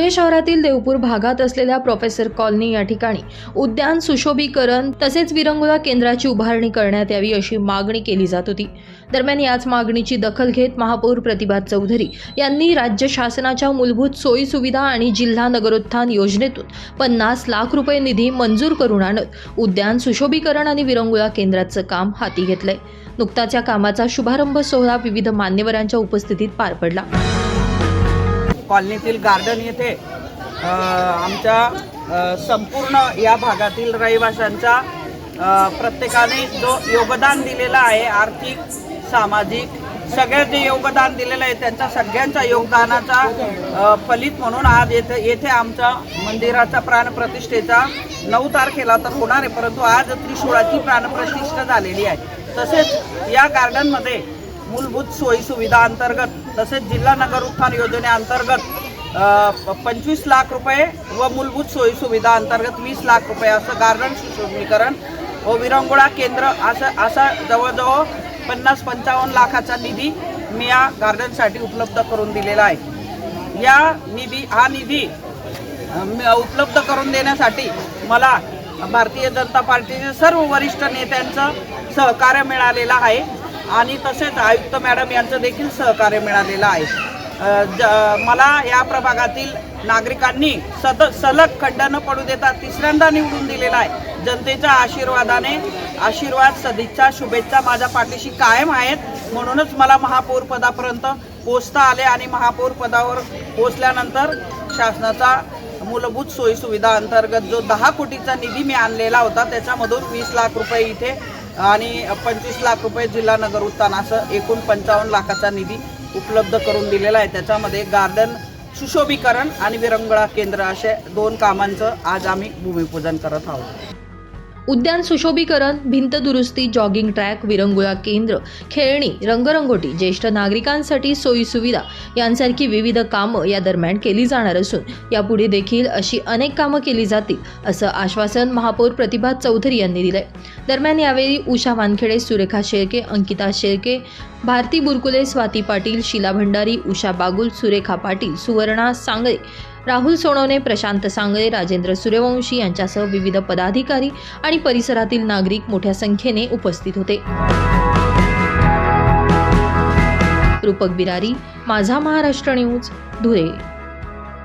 धुळे शहरातील देवपूर भागात असलेल्या प्रोफेसर कॉलनी या ठिकाणी उद्यान सुशोभीकरण तसेच विरंगुळा केंद्राची उभारणी करण्यात यावी अशी मागणी केली जात होती. दरम्यान याच मागणीची दखल घेत महापौर प्रतिभा चौधरी यांनी राज्य शासनाच्या मूलभूत सोयी सुविधा आणि जिल्हा नगरोत्थान योजनेतून पन्नास लाख रुपये निधी मंजूर करून आणत उद्यान सुशोभीकरण आणि विरंगुळा केंद्राचं काम हाती घेतलंय. नुकताच या कामाचा शुभारंभ सोहळा विविध मान्यवरांच्या उपस्थितीत पार पडला. कॉलनीतील गार्डन येथे आमच्या संपूर्ण या भागातील रहिवाशांचा प्रत्येकाने जो योगदान दिलेलं आहे आर्थिक सामाजिक सगळ्या जे योगदान दिलेलं आहे त्यांच्या सगळ्यांच्या योगदानाचा फलित म्हणून आज येथे येथे आमच्या मंदिराचा प्राणप्रतिष्ठेचा नऊ तारखेला तर होणार आहे परंतु आज त्रिशूळाची प्राणप्रतिष्ठा झालेली आहे. तसेच या गार्डनमध्ये मूलभूत सोयी सुविधा अंतर्गत तसेच जिल्हा नगर उत्थान योजनेअंतर्गत पंचवीस लाख रुपये व मूलभूत सोयी सुविधा अंतर्गत वीस लाख रुपये असं गार्डन सुशोभीकरण व विरंगुळा केंद्र असं असा जवळजवळ पन्नास पंचावन्न लाखाचा निधी मी या गार्डनसाठी उपलब्ध करून दिलेला आहे. या निधी हा निधी उपलब्ध करून देण्यासाठी मला भारतीय जनता पार्टीचे सर्व वरिष्ठ नेत्यांचं सहकार्य मिळालेलं आहे. आणि तसेच आयुक्त मॅडम यांचं देखील सहकार्य मिळालेलं आहे. ज मला या प्रभागातील नागरिकांनी सद सलग खड्डा न पडू देता तिसऱ्यांदा निवडून दिलेला आहे. जनतेच्या आशीर्वादाने आशीर्वाद सदिच्छा शुभेच्छा माझ्या पाठीशी कायम आहेत. म्हणूनच मला महापौर पदापर्यंत पोचता आले आणि महापौर पदावर पोचल्यानंतर शासनाचा मूलभूत सोयीसुविधा अंतर्गत जो दहा कोटीचा निधी मी आणलेला होता त्याच्यामधून वीस लाख रुपये इथे आणि पंचवीस लाख रुपये जिल्हा नगर उत्थान असं एकूण पंचावन्न लाखाचा निधी उपलब्ध करून दिलेला आहे. त्याच्यामध्ये गार्डन सुशोभीकरण आणि विरंगुळा केंद्र असे दोन कामांचं आज आम्ही भूमिपूजन करत आहोत. उद्यान सुशोभीकरण भिंत दुरुस्ती जॉगिंग ट्रॅक विरंगुळा केंद्र खेळणी रंगरंगोटी ज्येष्ठ नागरिकांसाठी सोयीसुविधा यांसारखी विविध कामं या दरम्यान केली जाणार असून यापुढे देखील अशी अनेक कामं केली जातील असं आश्वासन महापौर प्रतिभा चौधरी यांनी दिलंय. दरम्यान यावेळी उषा वानखेडे सुरेखा शेळके अंकिता शेळके भारती बुरकुले स्वाती पाटील शीला भंडारी उषा बागुल सुरेखा पाटील सुवर्णा सांगळे राहुल सोनवणे प्रशांत सांगळे राजेंद्र सूर्यवंशी यांच्यासह विविध पदाधिकारी आणि परिसरातील नागरिक मोठ्या संख्येने उपस्थित होते. रूपक बिरारी माझा महाराष्ट्र न्यूज धुळे.